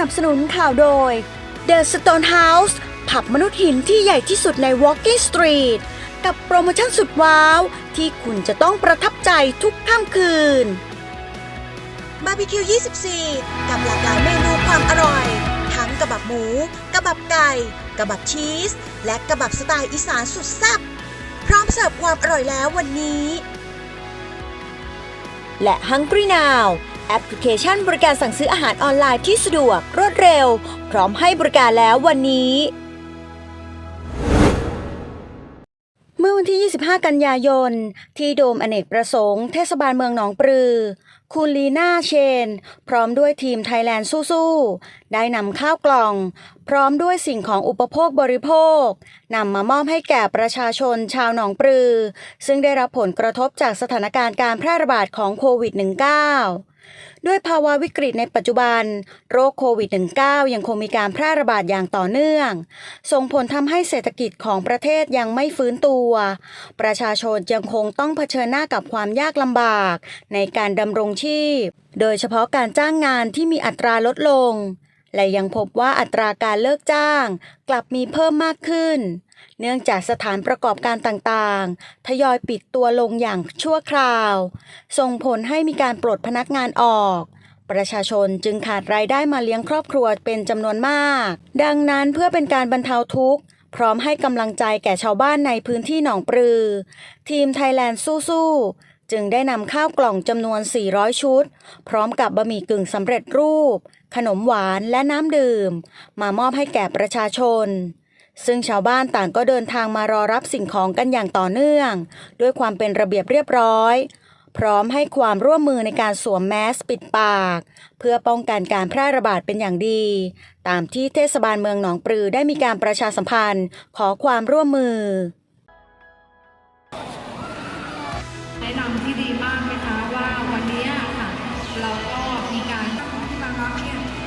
นับสนุนข่าวโดย The Stone House ผับมนุษย์หินที่ใหญ่ที่สุดใน Walking Street กับโปรโมชั่นสุดว้าว ที่คุณจะต้องประทับใจทุกค่ำคืน บาร์บีคิว 24 กับหลากหลายเมนูความอร่อย ทั้งกระบับหมู กระบับไก่ กระบับชีส และกระบับสไตล์อีสานสุดแซ่บพร้อมเสิร์ฟความอร่อยแล้ววันนี้ และ Hungry Now แอปพลิเคชันบริการสั่งซื้ออาหารออนไลน์ที่สะดวก รวดเร็ว พร้อมให้บริการแล้ววันนี้ เมื่อวันที่ 25 กันยายน ที่โดมอเนกประสงค์เทศบาลเมืองหนองปลือ คุณลีน่าเชน พร้อมด้วยทีมไทยแลนด์สู้ๆ ได้นำข้าวกล่อง พร้อมด้วยสิ่งของอุปโภคบริโภคนำมามอบให้แก่ประชาชนชาวหนองปลือ ซึ่งได้รับผลกระทบจากสถานการณ์การแพร่ระบาดของโควิด -19 ด้วยภาวะวิกฤตในปัจจุบัน โรคโควิด -19 ยังคงมีการแพร่ระบาดอย่างต่อเนื่อง ส่งผลทำให้เศรษฐกิจของประเทศยังไม่ฟื้นตัว ประชาชนยังคงต้องเผชิญหน้ากับความยากลำบาก ในการดำรงชีพ โดยเฉพาะการจ้างงานที่มีอัตราลดลง และยังพบว่าอัตราการเลิกจ้างกลับมีเพิ่มมากขึ้น เนื่องจากสถานประกอบการต่างๆ ทยอยปิดตัวลงอย่างชั่วคราว ส่งผลให้มีการปลดพนักงานออกประชาชนจึงขาดรายได้มาเลี้ยงครอบครัวเป็นจำนวนมาก ดังนั้นเพื่อเป็นการบรรเทาทุกข์ พร้อมให้กำลังใจแก่ชาวบ้านในพื้นที่หนองปลือ ทีมไทยแลนด์สู้ๆ จึงได้นำข้าวกล่องจำนวน 400 ชุด พร้อมกับบะหมี่กึ่งสำเร็จรูป ขนมหวานและน้ำดื่ม มามอบให้แก่ประชาชน ซึ่งชาวบ้านต่างก็เดินทางมารอรับสิ่งของกันอย่างต่อเนื่อง ด้วยความเป็นระเบียบเรียบร้อย พร้อมให้ความร่วมมือในการสวมแมสปิดปาก เพื่อป้องกันการแพร่ระบาดเป็นอย่างดี ตามที่เทศบาลเมืองหนองปลือได้มีการประชาสัมพันธ์ ขอความร่วมมือ นะนำที่ดีมากนะคะว่าวันนี้ค่ะ เราก็มีการที่มารับเนี่ยก็จะต้องเข้าแถวให้เนี่ย